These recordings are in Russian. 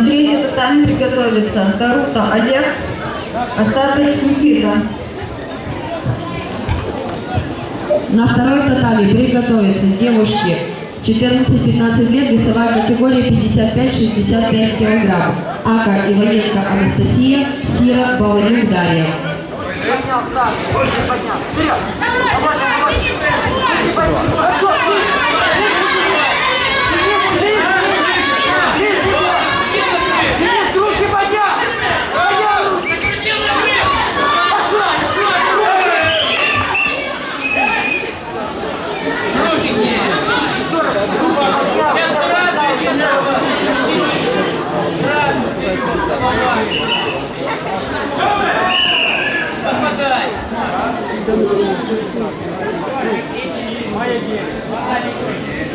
татами приготовиться. Тарута Олег, остаток Никита. На второй татами приготовиться девушки 14-15 лет, весовая категория 55-65 кг. Ака Иваненко Анастасия, Сира Баланюк Дарья. Есть Олег!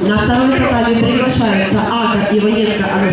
На второй татами приглашаются Ака Иваненко Анастасия.